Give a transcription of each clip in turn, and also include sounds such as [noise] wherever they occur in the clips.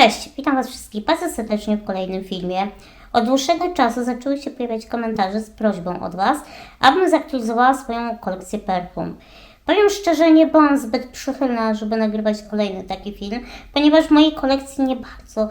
Cześć, witam Was wszystkich bardzo serdecznie w kolejnym filmie. Od dłuższego czasu zaczęły się pojawiać komentarze z prośbą od Was, abym zaktualizowała swoją kolekcję perfum. Powiem szczerze, nie byłam zbyt przychylna, żeby nagrywać kolejny taki film, ponieważ w mojej kolekcji nie bardzo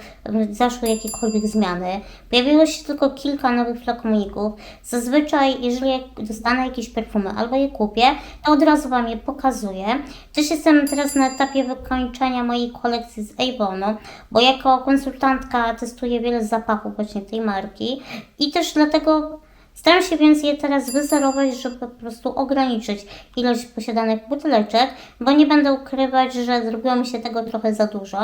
zaszły jakiekolwiek zmiany. Pojawiło się tylko kilka nowych flakoników. Zazwyczaj, jeżeli dostanę jakieś perfumy albo je kupię, to od razu Wam je pokazuję. Też jestem teraz na etapie wykończenia mojej kolekcji z Avonu, bo jako konsultantka testuję wiele zapachów właśnie tej marki i też dlatego Staram się więc je teraz wyzerować, żeby po prostu ograniczyć ilość posiadanych buteleczek, bo nie będę ukrywać, że zrobiło mi się tego trochę za dużo.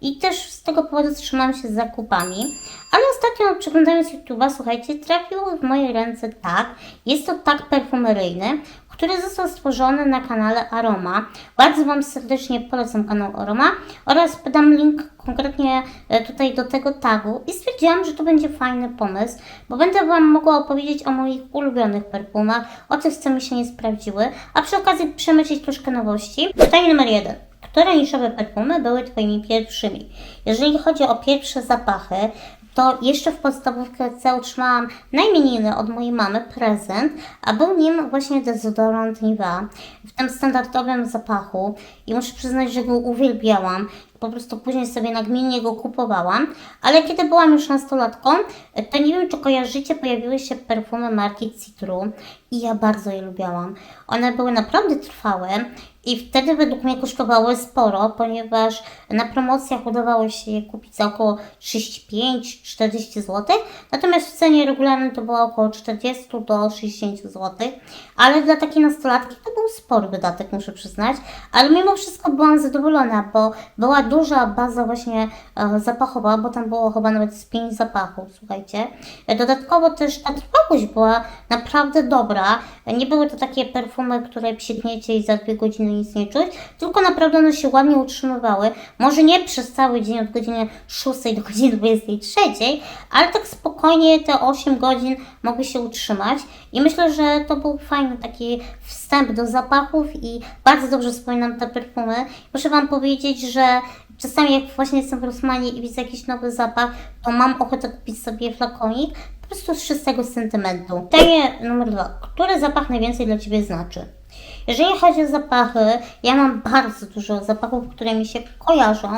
I też z tego powodu trzymam się z zakupami. Ale ostatnio przeglądając YouTube'a, słuchajcie, trafił w moje ręce tak. Jest to tak perfumeryjny, który został stworzony na kanale Aroma. Bardzo Wam serdecznie polecam kanał Aroma oraz podam link konkretnie e, tutaj do tego tagu i stwierdziłam, że to będzie fajny pomysł, bo będę Wam mogła opowiedzieć o moich ulubionych perfumach, o tych, co mi się nie sprawdziły, a przy okazji przemyśleć troszkę nowości. Pytanie numer jeden. Które niszowe perfumy były Twoimi pierwszymi? Jeżeli chodzi o pierwsze zapachy, to jeszcze w podstawówce otrzymałam najmieniny od mojej mamy prezent, a był nim właśnie dezodorant Nivea w tym standardowym zapachu i muszę przyznać, że go uwielbiałam. Po prostu później sobie nagminnie go kupowałam, ale kiedy byłam już nastolatką, to nie wiem, czy kojarzycie, pojawiły się perfumy marki Citru i ja bardzo je lubiałam. One były naprawdę trwałe i wtedy według mnie kosztowały sporo, ponieważ na promocjach udawało się je kupić za około 35-40 zł, natomiast w cenie regularnej to było około 40 do 60 zł, ale dla takiej nastolatki to był spory wydatek, muszę przyznać, ale mimo wszystko byłam zadowolona, bo była duża baza właśnie e, zapachowa, bo tam było chyba nawet z 5 zapachów, słuchajcie. Dodatkowo też ta trwałość była naprawdę dobra, nie były to takie perfumy, które psikniecie i za dwie godziny nic nie czuć, tylko naprawdę one się ładnie utrzymywały. Może nie przez cały dzień od godziny 6 do godziny 23, ale tak spokojnie te 8 godzin mogły się utrzymać i myślę, że to był fajny taki wstęp do zapachów i bardzo dobrze wspominam te perfumy. Muszę Wam powiedzieć, że czasami jak właśnie jestem w Rosmanie i widzę jakiś nowy zapach, to mam ochotę kupić sobie flakonik po prostu z czystego sentymentu. Pytanie numer dwa. Który zapach najwięcej dla Ciebie znaczy? Jeżeli chodzi o zapachy, ja mam bardzo dużo zapachów, które mi się kojarzą,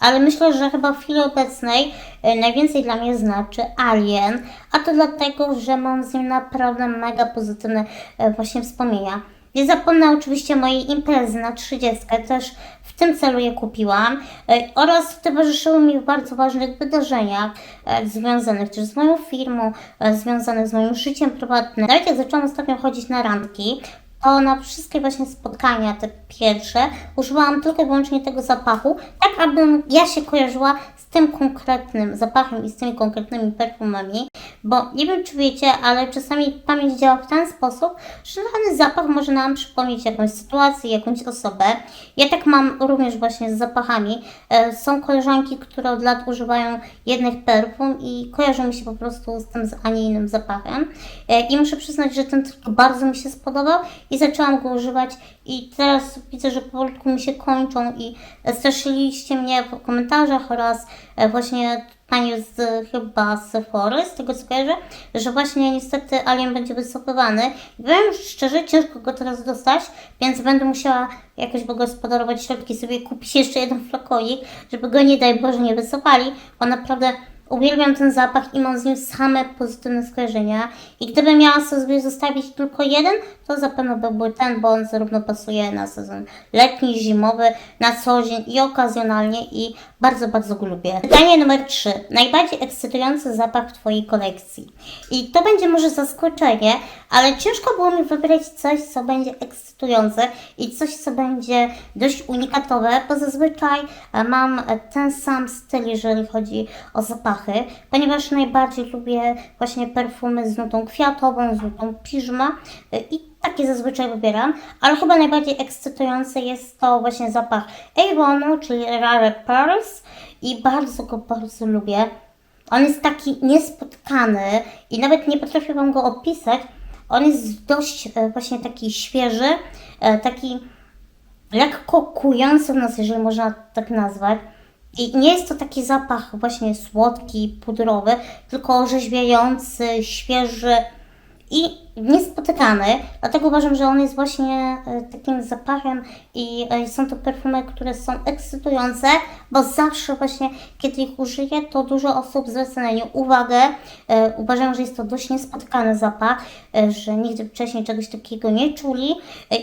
ale myślę, że chyba w chwili obecnej e, najwięcej dla mnie znaczy Alien, a to dlatego, że mam z nim naprawdę mega pozytywne e, właśnie wspomnienia. Nie zapomnę oczywiście mojej imprezy na 30, też tym celu je kupiłam e, oraz towarzyszyły mi w bardzo ważnych wydarzeniach e, związanych też z moją firmą, e, związanych z moim życiem prywatnym. Nawet jak zaczęłam ostatnio chodzić na randki, to na wszystkie właśnie spotkania, te pierwsze, używałam tylko i wyłącznie tego zapachu, tak abym ja się kojarzyła z tym konkretnym zapachem i z tymi konkretnymi perfumami, bo nie wiem czy wiecie, ale czasami pamięć działa w ten sposób, że dany zapach może nam przypomnieć jakąś sytuację, jakąś osobę. Ja tak mam również właśnie z zapachami. E, Są koleżanki, które od lat używają jednych perfum i kojarzą mi się po prostu z tym, a nie innym zapachem. E, I muszę przyznać, że ten bardzo mi się spodobał i zaczęłam go używać i teraz widzę, że powolutku mi się kończą i straszyliście mnie w komentarzach oraz e, właśnie pani z chyba z z tego co że właśnie niestety Alien będzie wycofywany. I powiem szczerze, ciężko go teraz dostać, więc będę musiała jakoś wygospodarować środki sobie kupić jeszcze jeden flakonik, żeby go nie daj Boże nie wycofali, bo naprawdę Uwielbiam ten zapach i mam z nim same pozytywne skojarzenia. I gdybym miała sobie zostawić tylko jeden, to zapewne byłby ten, bo on zarówno pasuje na sezon letni, zimowy, na co dzień i okazjonalnie i bardzo, bardzo go lubię. Pytanie numer 3. Najbardziej ekscytujący zapach w Twojej kolekcji. I to będzie może zaskoczenie, ale ciężko było mi wybrać coś, co będzie ekscytujące i coś, co będzie dość unikatowe, bo zazwyczaj e, mam ten sam styl, jeżeli chodzi o zapachy, ponieważ najbardziej lubię właśnie perfumy z nutą kwiatową, z nutą piżma e, i takie zazwyczaj wybieram, ale chyba najbardziej ekscytujący jest to właśnie zapach Avonu, czyli Rare Pearls i bardzo go bardzo lubię. On jest taki niespotkany i nawet nie potrafię Wam go opisać. On jest dość e, właśnie taki świeży, e, taki lekko kujący w nas, jeżeli można tak nazwać. I nie jest to taki zapach właśnie słodki, pudrowy, tylko orzeźwiający, świeży i niespotykany. Dlatego uważam, że on jest właśnie e, takim zapachem i e, są to perfumy, które są ekscytujące, bo zawsze właśnie, kiedy ich użyję, to dużo osób zwraca na nie uwagę. E, Uważają, że jest to dość niespotykany zapach, że nigdy wcześniej czegoś takiego nie czuli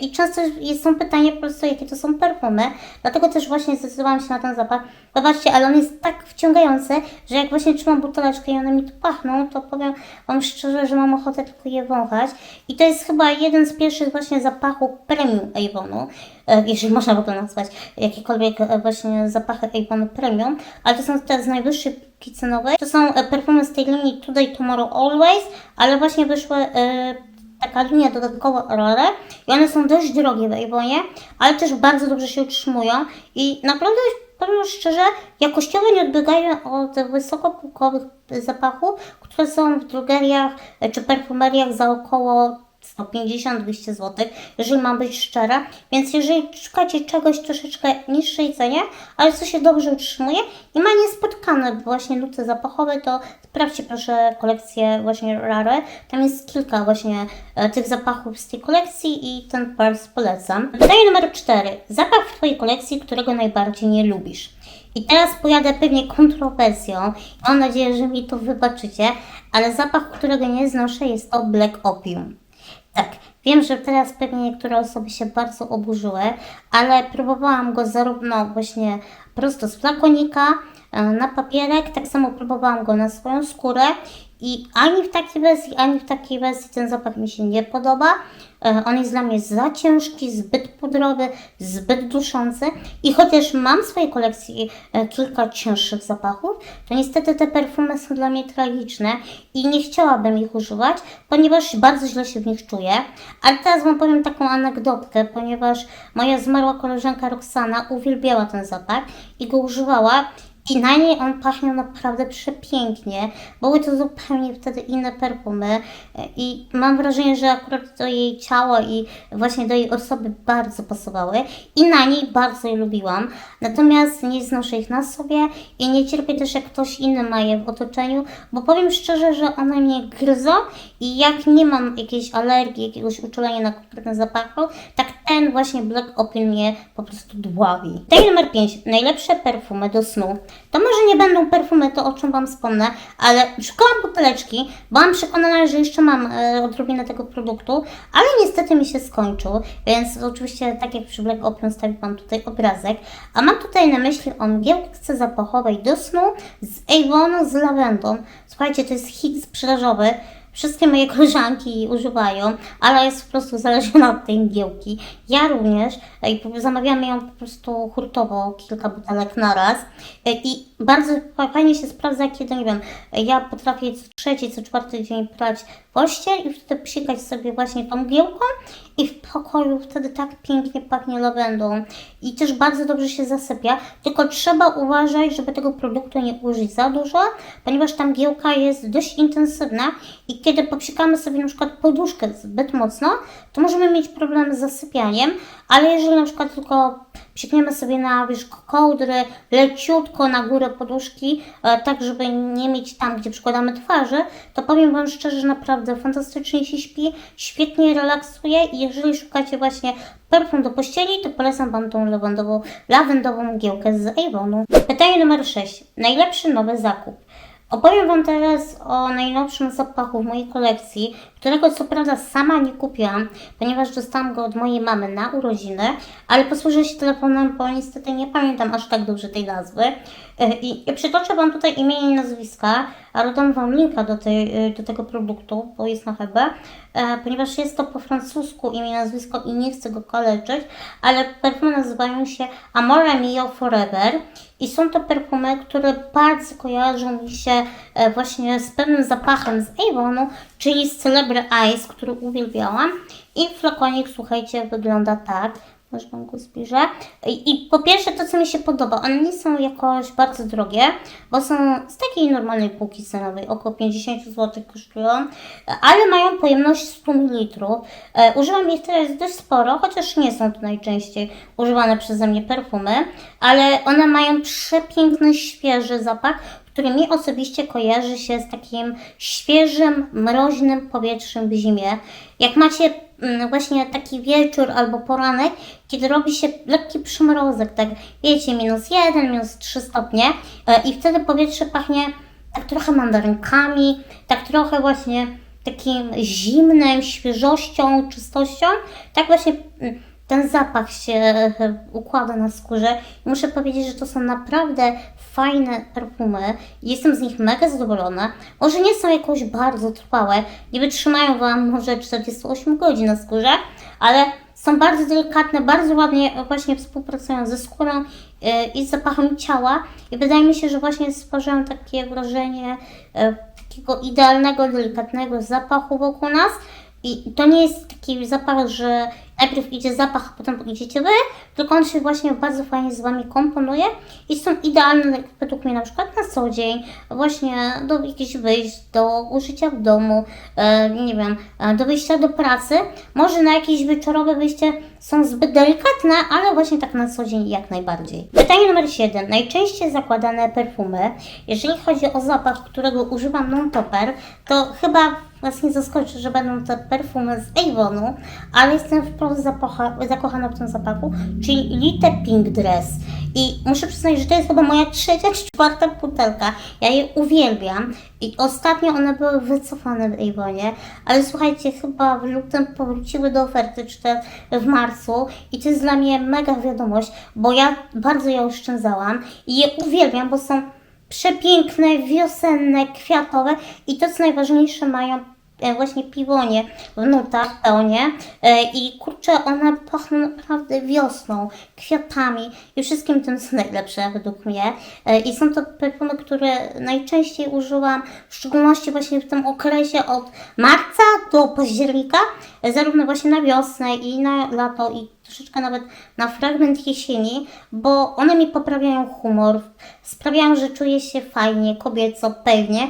i często są pytania po prostu, jakie to są perfumy. Dlatego też właśnie zdecydowałam się na ten zapach. Zobaczcie, ale on jest tak wciągający, że jak właśnie trzymam buteleczkę i one mi tu pachną, to powiem Wam szczerze, że mam ochotę tylko je wąchać. I to jest chyba jeden z pierwszych właśnie zapachów premium Avonu, e, jeżeli można w ogóle nazwać jakiekolwiek e, właśnie zapachy Avonu premium, ale to są te z najwyższej półki cenowej. To są e, perfumy z tej linii Today, Tomorrow, Always, ale właśnie wyszły taka linia dodatkowa Aurora. I one są dość drogie w Avonie, ale też bardzo dobrze się utrzymują. I naprawdę powiem szczerze, jakościowo nie odbiegają od wysokopółkowych zapachów, które są w drogeriach czy perfumeriach za około 150-200 zł, jeżeli mam być szczera. Więc jeżeli szukacie czegoś troszeczkę niższej cenie, ale co się dobrze utrzymuje i ma niespotkane właśnie nuty zapachowe, to sprawdźcie proszę kolekcję właśnie Rare. Tam jest kilka właśnie e, tych zapachów z tej kolekcji i ten pars polecam. Pytanie numer 4. Zapach w Twojej kolekcji, którego najbardziej nie lubisz. I teraz pojadę pewnie kontrowersją. Mam nadzieję, że mi to wybaczycie, ale zapach, którego nie znoszę jest to Black Opium. Tak, wiem, że teraz pewnie niektóre osoby się bardzo oburzyły, ale próbowałam go zarówno właśnie prosto z flakonika, e, na papierek, tak samo próbowałam go na swoją skórę i ani w takiej wersji, ani w takiej wersji ten zapach mi się nie podoba. E, On jest dla mnie za ciężki, zbyt pudrowy, zbyt duszący i chociaż mam w swojej kolekcji e, kilka cięższych zapachów, to niestety te perfumy są dla mnie tragiczne i nie chciałabym ich używać, ponieważ bardzo źle się w nich czuję. Ale teraz Wam powiem taką anegdotkę, ponieważ moja zmarła koleżanka Roxana uwielbiała ten zapach i go używała i na niej on pachniał naprawdę przepięknie. Były to zupełnie wtedy inne perfumy i mam wrażenie, że akurat do jej ciała i właśnie do jej osoby bardzo pasowały i na niej bardzo je lubiłam. Natomiast nie znoszę ich na sobie i nie cierpię też jak ktoś inny ma je w otoczeniu, bo powiem szczerze, że one mnie gryzą i jak nie mam jakiejś alergii, jakiegoś uczulenia na konkretne zapachy, tak ten właśnie Black Opium mnie po prostu dławi. Pytanie numer 5. Najlepsze perfumy do snu. To może nie będą perfumy, to o czym Wam wspomnę, ale szukałam buteleczki, byłam przekonana, że jeszcze mam e, odrobinę tego produktu, ale niestety mi się skończył, więc oczywiście tak jak przy Black Opium stawię Wam tutaj obrazek, a mam tutaj na myśli o mgiełce zapachowej do snu z Avonu z lawendą. Słuchajcie, to jest hit sprzedażowy. Wszystkie moje koleżanki używają, ale jest po prostu uzależniona od tej mgiełki. Ja również e, i zamawiamy ją po prostu hurtowo, kilka butelek na raz. E, I bardzo fa- fajnie się sprawdza, kiedy, nie wiem, e, ja potrafię co trzeci, co czwarty dzień prać pościel i wtedy psikać sobie właśnie tą mgiełką i w pokoju wtedy tak pięknie pachnie lawendą. I też bardzo dobrze się zasypia, tylko trzeba uważać, żeby tego produktu nie użyć za dużo, ponieważ ta mgiełka jest dość intensywna i kiedy popsikamy sobie na przykład poduszkę zbyt mocno, to możemy mieć problem z zasypianiem, ale jeżeli na przykład tylko psikniemy sobie na wierzch kołdry, leciutko na górę poduszki, e, tak żeby nie mieć tam, gdzie przykładamy twarzy, to powiem Wam szczerze, że naprawdę fantastycznie się śpi, świetnie relaksuje i jeżeli szukacie właśnie perfum do pościeli, to polecam Wam tą lawendową, lawendową mgiełkę z Avonu. Pytanie numer 6. Najlepszy nowy zakup. Opowiem Wam teraz o najnowszym zapachu w mojej kolekcji, którego co prawda sama nie kupiłam, ponieważ dostałam go od mojej mamy na urodziny, ale posłużę się telefonem, bo niestety nie pamiętam aż tak dobrze tej nazwy. E, I i przytoczę Wam tutaj imię i nazwiska, ale dam Wam linka do, tej, e, do tego produktu, bo jest na chyba, e, ponieważ jest to po francusku imię i nazwisko i nie chcę go kaleczyć, ale perfumy nazywają się Amore Mio Forever i są to perfumy, które bardzo kojarzą mi się właśnie z pewnym zapachem z Avonu, czyli z Celebre Ice, który uwielbiałam. I flakonik, słuchajcie, wygląda tak. Może Wam go zbliżę. I, I po pierwsze to, co mi się podoba, one nie są jakoś bardzo drogie, bo są z takiej normalnej półki cenowej, około 50 zł kosztują, ale mają pojemność 100 ml. E, używam ich teraz dość sporo, chociaż nie są to najczęściej używane przeze mnie perfumy, ale one mają przepiękny, świeży zapach, który mi osobiście kojarzy się z takim świeżym, mroźnym powietrzem w zimie. Jak macie mm, właśnie taki wieczór albo poranek, kiedy robi się lekki przymrozek, tak wiecie, minus 1, minus 3 stopnie e, i wtedy powietrze pachnie tak trochę mandarynkami, tak trochę właśnie takim zimnym, świeżością, czystością, tak właśnie mm, ten zapach się e, układa na skórze. Muszę powiedzieć, że to są naprawdę fajne perfumy. Jestem z nich mega zadowolona. Może nie są jakoś bardzo trwałe, nie wytrzymają Wam może 48 godzin na skórze, ale są bardzo delikatne, bardzo ładnie właśnie współpracują ze skórą e, i z zapachem ciała. I wydaje mi się, że właśnie stwarzają takie wrażenie e, takiego idealnego, delikatnego zapachu wokół nas. I to nie jest taki zapach, że najpierw idzie zapach, a potem idziecie wy, tylko on się właśnie bardzo fajnie z Wami komponuje i są idealne według mnie na przykład na co dzień, właśnie do jakichś wyjść, do użycia w domu, e, nie wiem, e, do wyjścia do pracy. Może na jakieś wieczorowe wyjście są zbyt delikatne, ale właśnie tak na co dzień jak najbardziej. Pytanie numer 7. Najczęściej zakładane perfumy. Jeżeli chodzi o zapach, którego używam non-topper, to chyba Was nie zaskoczy, że będą to perfumy z Avonu, ale jestem wprost zapocha, zakochana w tym zapachu, czyli Lite Pink Dress. I muszę przyznać, że to jest chyba moja trzecia czy czwarta butelka. Ja je uwielbiam. I ostatnio one były wycofane w Avonie, ale słuchajcie, chyba w lutym powróciły do oferty, czy też w marcu. I to jest dla mnie mega wiadomość, bo ja bardzo je oszczędzałam i je uwielbiam, bo są przepiękne, wiosenne, kwiatowe i to co najważniejsze mają e, właśnie piwonie w nutach, pełnie e, i kurczę, one pachną naprawdę wiosną, kwiatami i wszystkim tym co najlepsze według mnie. E, i są to perfumy, które najczęściej używam, w szczególności właśnie w tym okresie od marca do października, zarówno właśnie na wiosnę i na lato i troszeczkę nawet na fragment jesieni, bo one mi poprawiają humor, sprawiają, że czuję się fajnie, kobieco, pewnie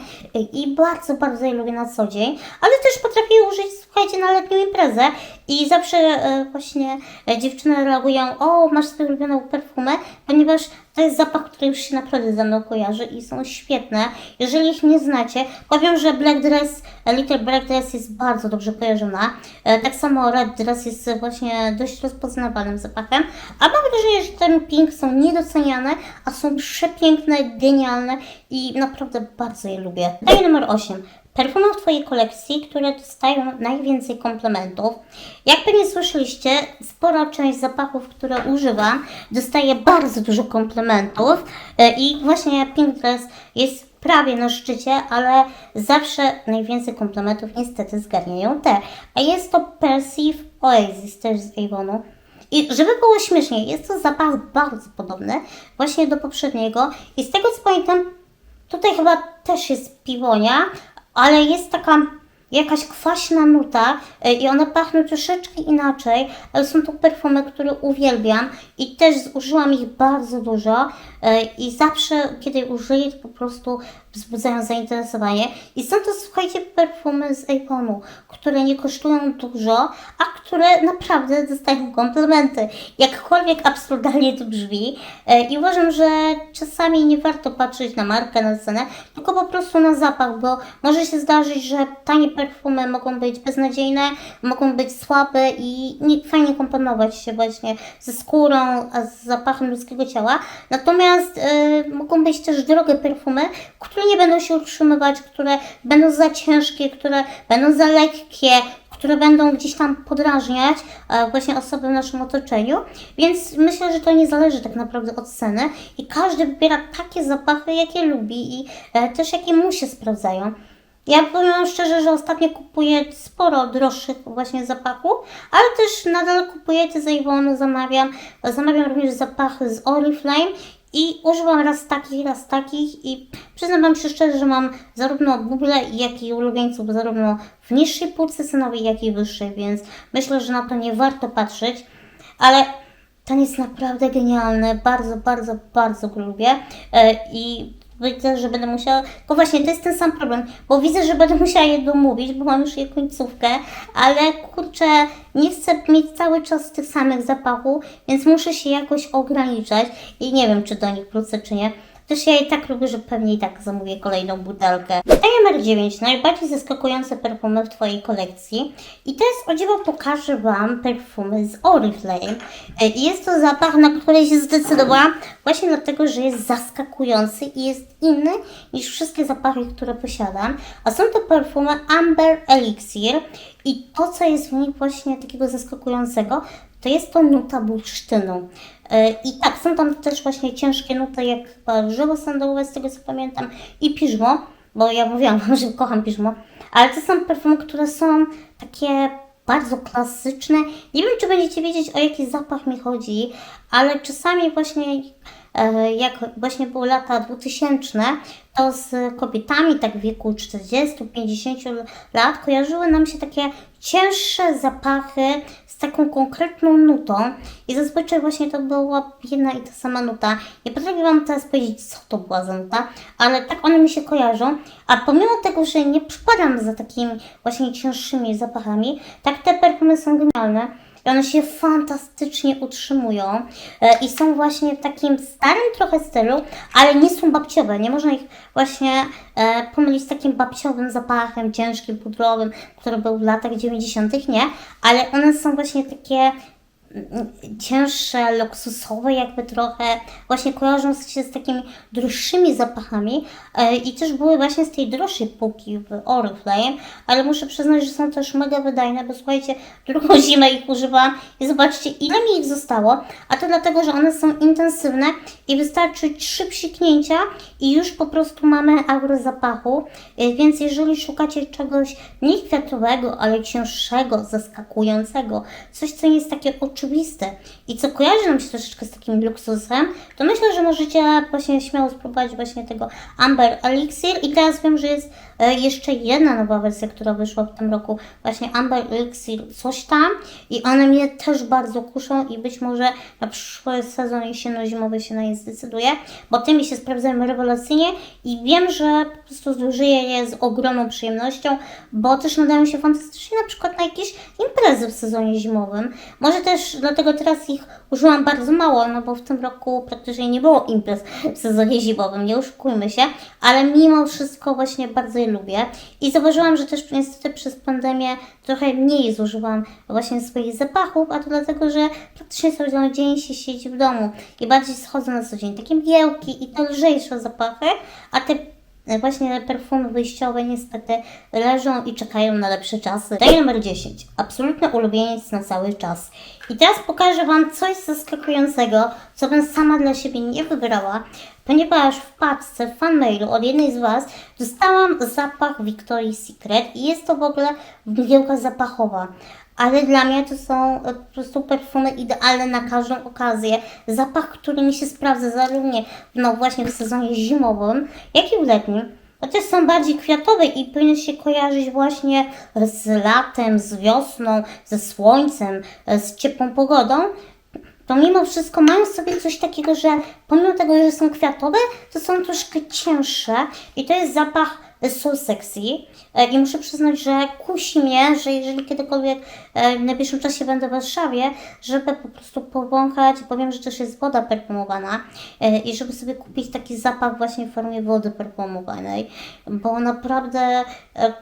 i bardzo, bardzo je lubię na co dzień, ale też potrafię użyć, słuchajcie, na letnią imprezę i zawsze e, właśnie e, dziewczyny reagują, o, masz swoją ulubioną perfumę, ponieważ to jest zapach, który już się naprawdę ze mną kojarzy i są świetne. Jeżeli ich nie znacie, powiem, że Black Dress, e, Little Black Dress jest bardzo dobrze kojarzona. E, Tak samo Red Dress jest właśnie dość rozpoznawalnym zapachem. A mam wrażenie, że ten Pink są niedoceniane, a są przepiękne, genialne i naprawdę bardzo je lubię. Pytanie numer 8. Perfumy w Twojej kolekcji, które dostają najwięcej komplementów. Jak pewnie słyszeliście, spora część zapachów, które używam, dostaje bardzo dużo komplementów E, i właśnie Pink Dress jest prawie na szczycie, ale zawsze najwięcej komplementów niestety zgarniają te. A jest to Perceive Oasis, też z Avonu. I żeby było śmieszniej, jest to zapach bardzo podobny właśnie do poprzedniego i z tego co pamiętam, Tutaj chyba też jest piwonia, ale jest taka jakaś kwaśna nuta y, i one pachną troszeczkę inaczej, ale są to perfumy, które uwielbiam i też zużyłam ich bardzo dużo i zawsze, kiedy użyję, to po prostu wzbudzają zainteresowanie. I są to, słuchajcie, perfumy z Avonu, które nie kosztują dużo, a które naprawdę dostają komplementy. Jakkolwiek absurdalnie to brzmi. E, I uważam, że czasami nie warto patrzeć na markę, na cenę, tylko po prostu na zapach, bo może się zdarzyć, że tanie perfumy mogą być beznadziejne, mogą być słabe i nie, fajnie komponować się właśnie ze skórą, a z zapachem ludzkiego ciała. Natomiast e, mogą być też drogie perfumy, które nie będą się utrzymywać, które będą za ciężkie, które będą za lekkie, które będą gdzieś tam podrażniać e, właśnie osoby w naszym otoczeniu, więc myślę, że to nie zależy tak naprawdę od ceny i każdy wybiera takie zapachy, jakie lubi i e, też jakie mu się sprawdzają. Ja powiem szczerze, że ostatnio kupuję sporo droższych właśnie zapachów, ale też nadal kupuję te z Avonu, zamawiam. Zamawiam również zapachy z Oriflame i używam raz takich, raz takich i przyznam Wam się szczerze, że mam zarówno buble, jak i ulubieńców zarówno w niższej półce cenowej, jak i wyższej, więc myślę, że na to nie warto patrzeć, ale ten jest naprawdę genialny, bardzo, bardzo, bardzo go lubię. E, i widzę, że będę musiała, tylko właśnie to jest ten sam problem, bo widzę, że będę musiała je domówić, bo mam już jej końcówkę, ale kurczę, nie chcę mieć cały czas tych samych zapachów, więc muszę się jakoś ograniczać i nie wiem, czy do nich wrócę, czy nie. Też ja i tak lubię, że pewnie i tak zamówię kolejną butelkę. Pytanie numer 9. Najbardziej zaskakujące perfumy w Twojej kolekcji. I teraz o dziwo pokażę Wam perfumy z Oriflame. E, jest to zapach, na który się zdecydowałam właśnie dlatego, że jest zaskakujący i jest inny niż wszystkie zapachy, które posiadam. A są to perfumy Amber Elixir. I to, co jest w nich właśnie takiego zaskakującego, to jest to nuta bursztynu. E, I tak, są tam też właśnie ciężkie nuty, jak drzewo sandałowe, z tego co pamiętam, i piżmo, bo ja mówiłam wam, [laughs] że kocham piżmo, ale to są perfumy, które są takie bardzo klasyczne. Nie wiem, czy będziecie wiedzieć, o jaki zapach mi chodzi, ale czasami właśnie e, jak właśnie były lata 2000, to z kobietami tak w wieku 40-50 lat kojarzyły nam się takie cięższe zapachy z taką konkretną nutą i zazwyczaj właśnie to była jedna i ta sama nuta. Nie potrafię Wam teraz powiedzieć, co to była za nuta, ale tak one mi się kojarzą, a pomimo tego, że nie przypadam za takimi właśnie cięższymi zapachami, tak te perfumy są genialne. I one się fantastycznie utrzymują e, i są właśnie w takim starym trochę stylu, ale nie są babciowe. Nie można ich właśnie e, pomylić z takim babciowym zapachem, ciężkim, pudrowym, który był w latach 90., nie, ale one są właśnie takie cięższe, luksusowe jakby trochę, właśnie kojarzą się z takimi droższymi zapachami e, i też były właśnie z tej droższej półki w Oriflame, ale muszę przyznać, że są też mega wydajne, bo słuchajcie, drugą [laughs] zimę ich używałam i zobaczcie ile mi ich zostało, a to dlatego, że one są intensywne i wystarczy trzy psiknięcia i już po prostu mamy aurę zapachu, E, więc jeżeli szukacie czegoś nie kwiatowego, ale cięższego, zaskakującego, coś co nie jest takie oczywiste i co kojarzy nam się troszeczkę z takim luksusem, to myślę, że możecie właśnie śmiało spróbować właśnie tego Amber Elixir. I teraz wiem, że jest e, jeszcze jedna nowa wersja, która wyszła w tym roku, właśnie Amber Elixir coś tam. I one mnie też bardzo kuszą i być może na przyszły sezon jesienno-zimowy się na nie zdecyduję, bo tymi się sprawdzają rewelacyjnie. I wiem, że po prostu zużyję je z ogromną przyjemnością, bo też nadają się fantastycznie na przykład na jakieś imprezy w sezonie zimowym. Może też dlatego teraz ich użyłam bardzo mało, no bo w tym roku praktycznie nie było imprez w sezonie zimowym, nie oszukujmy się, ale mimo wszystko właśnie bardzo je lubię. I zauważyłam, że też niestety przez pandemię trochę mniej zużyłam właśnie swoich zapachów, a to dlatego, że praktycznie cały dzień się siedzi w domu i bardziej schodzę na co dzień. Takie mgiełki i te lżejsze zapachy, a te Właśnie perfumy wyjściowe niestety leżą i czekają na lepsze czasy. Daj numer 10. Absolutny ulubieniec na cały czas. I teraz pokażę Wam coś zaskakującego, co bym sama dla siebie nie wybrała, ponieważ w paczce w fanmailu od jednej z Was dostałam zapach Victoria's Secret i jest to w ogóle mgiełka zapachowa ale dla mnie to są e, po prostu perfumy idealne na każdą okazję. Zapach, który mi się sprawdza zarówno no właśnie w sezonie zimowym, jak i w letnim. Chociaż są bardziej kwiatowe i powinny się kojarzyć właśnie z latem, z wiosną, ze słońcem, e, z ciepłą pogodą, to mimo wszystko mają sobie coś takiego, że pomimo tego, że są kwiatowe, to są troszkę cięższe i to jest zapach so sexy E, i muszę przyznać, że kusi mnie, że jeżeli kiedykolwiek e, w najbliższym czasie będę w Warszawie, żeby po prostu powąchać, bo wiem, że też jest woda perfumowana e, i żeby sobie kupić taki zapach właśnie w formie wody perfumowanej, bo naprawdę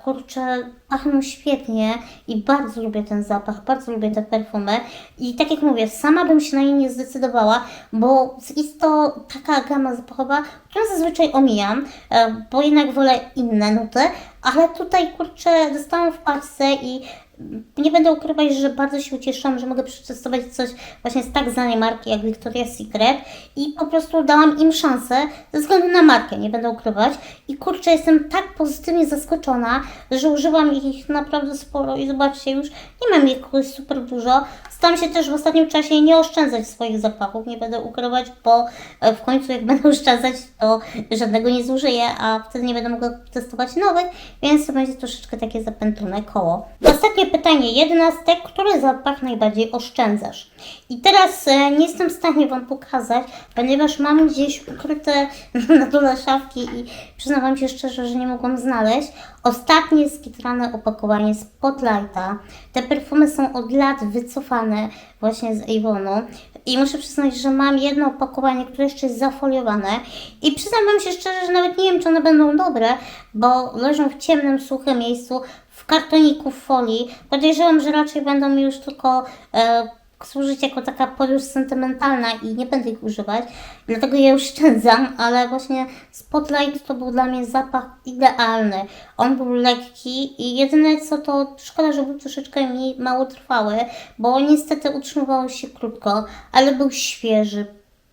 kurczę, pachną świetnie i bardzo lubię ten zapach, bardzo lubię te perfumy. I tak jak mówię, sama bym się na nie nie zdecydowała, bo jest to taka gama zapachowa, którą zazwyczaj omijam, bo jednak wolę inne nuty, ale tutaj kurczę dostałam w paczce i nie będę ukrywać, że bardzo się ucieszyłam, że mogę przetestować coś właśnie z tak znanej marki jak Victoria's Secret i po prostu dałam im szansę ze względu na markę, nie będę ukrywać. I kurczę, jestem tak pozytywnie zaskoczona, że używam ich naprawdę sporo i zobaczcie, już nie mam ich jakoś super dużo. Staram się też w ostatnim czasie nie oszczędzać swoich zapachów, nie będę ukrywać, bo e, w końcu jak [laughs] będę oszczędzać, to żadnego nie zużyję, a wtedy nie będę mogła testować nowych, więc to będzie troszeczkę takie zapętlone koło. Ostatnie Pytanie, jedenastek, który zapach najbardziej oszczędzasz? I teraz e, nie jestem w stanie Wam pokazać, ponieważ mam gdzieś ukryte [laughs] na dole szafki i przyznam Wam się szczerze, że nie mogłam znaleźć. Ostatnie skitrane opakowanie Spotlighta. Te perfumy są od lat wycofane właśnie z Avonu. I muszę przyznać, że mam jedno opakowanie, które jeszcze jest zafoliowane. I przyznam Wam się szczerze, że nawet nie wiem, czy one będą dobre, bo leżą w ciemnym, suchym miejscu, w kartoniku w folii. Podejrzewam, że raczej będą mi już tylko e, służyć jako taka podróż sentymentalna i nie będę ich używać. Dlatego je oszczędzam, ale właśnie Spotlight to był dla mnie zapach idealny. On był lekki i jedyne co to szkoda, że był troszeczkę mi mało trwały, bo niestety utrzymywało się krótko, ale był świeży,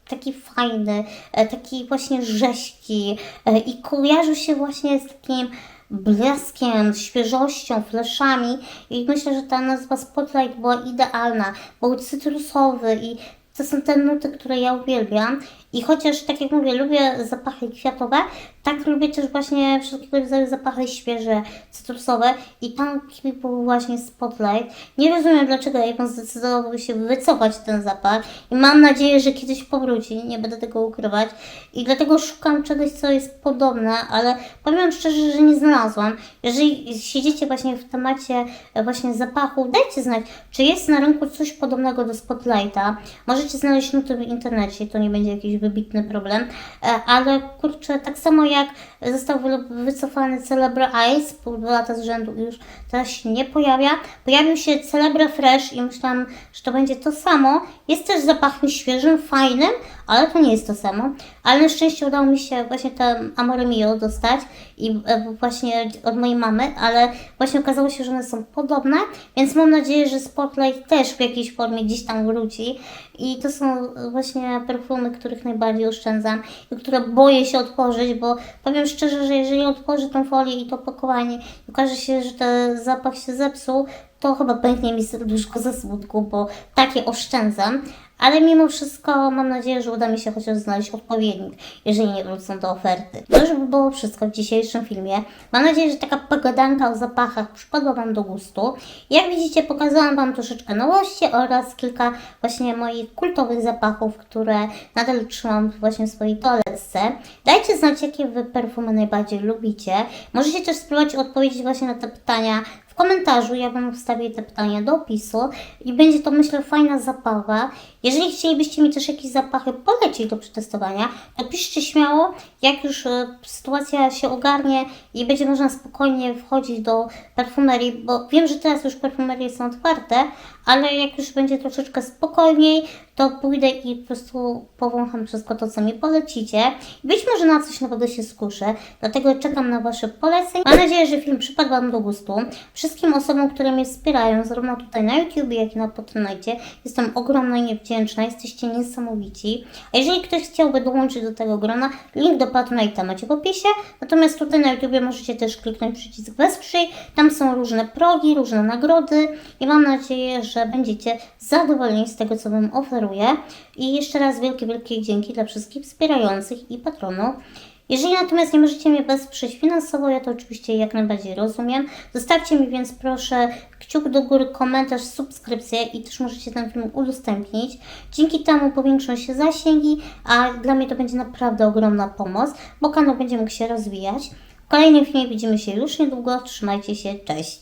taki fajny, e, taki właśnie rześki e, i kojarzył się właśnie z takim blaskiem, świeżością, fleszami i myślę, że ta nazwa Spotlight była idealna. Był cytrusowy i to są te nuty, które ja uwielbiam. I chociaż, tak jak mówię, lubię zapachy kwiatowe, tak lubię też właśnie wszelkiego rodzaju zapachy świeże, cytrusowe. I tam był właśnie Spotlight. Nie rozumiem, dlaczego Avon zdecydował się wycofać ten zapach. I mam nadzieję, że kiedyś powróci. Nie będę tego ukrywać. I dlatego szukam czegoś, co jest podobne, ale powiem szczerze, że nie znalazłam. Jeżeli siedzicie właśnie w temacie e, właśnie zapachu, dajcie znać, czy jest na rynku coś podobnego do Spotlighta. Możecie znaleźć nuty w internecie, to nie będzie jakiś wybitny problem, E, ale kurczę, tak samo jak został wy- wycofany Celebra Ice, pół dwa lata z rzędu już teraz się nie pojawia. Pojawił się Celebra Fresh i myślałam, że to będzie to samo. Jest też zapachem świeżym, fajnym, ale to nie jest to samo. Ale na szczęście udało mi się właśnie ten Amore Mio dostać i e, właśnie od mojej mamy, ale właśnie okazało się, że one są podobne, więc mam nadzieję, że Spotlight też w jakiejś formie gdzieś tam wróci. I to są właśnie perfumy, których najbardziej oszczędzam i które boję się otworzyć, bo powiem szczerze, że jeżeli otworzę tą folię i to opakowanie i okaże się, że ten zapach się zepsuł, to chyba pęknie mi serduszko ze smutku, bo takie oszczędzam. Ale mimo wszystko mam nadzieję, że uda mi się chociaż znaleźć odpowiednik, jeżeli nie wrócą do oferty. To już by było wszystko w dzisiejszym filmie. Mam nadzieję, że taka pogadanka o zapachach przypadła Wam do gustu. Jak widzicie, pokazałam Wam troszeczkę nowości oraz kilka właśnie moich kultowych zapachów, które nadal trzymam właśnie w swojej toaletce. Dajcie znać, jakie Wy perfumy najbardziej lubicie. Możecie też spróbować odpowiedzieć właśnie na te pytania w komentarzu. Ja Wam wstawię te pytania do opisu i będzie to myślę fajna zabawa. Jeżeli chcielibyście mi też jakieś zapachy polecić do przetestowania, to piszcie śmiało, jak już e, sytuacja się ogarnie i będzie można spokojnie wchodzić do perfumerii, bo wiem, że teraz już perfumerie są otwarte, ale jak już będzie troszeczkę spokojniej, to pójdę i po prostu powącham wszystko to, co mi polecicie. Być może na coś nowego się skuszę, dlatego czekam na Wasze polecenia. Mam nadzieję, że film przypadł Wam do gustu. Wszystkim osobom, które mnie wspierają, zarówno tutaj na YouTube, jak i na Patronite, jestem ogromnie niewdzięczna, jesteście niesamowici. A jeżeli ktoś chciałby dołączyć do tego grona, link do Patronite macie w opisie, natomiast tutaj na YouTube możecie też kliknąć przycisk wesprzyj, tam są różne progi, różne nagrody i mam nadzieję, że będziecie zadowoleni z tego, co Wam oferuję. I jeszcze raz wielkie, wielkie dzięki dla wszystkich wspierających i patronów. Jeżeli natomiast nie możecie mnie wesprzeć finansowo, ja to oczywiście jak najbardziej rozumiem. Zostawcie mi więc proszę kciuk do góry, komentarz, subskrypcję i też możecie ten film udostępnić. Dzięki temu powiększą się zasięgi, a dla mnie to będzie naprawdę ogromna pomoc, bo kanał będzie mógł się rozwijać. W kolejnym filmie widzimy się już niedługo. Trzymajcie się, cześć!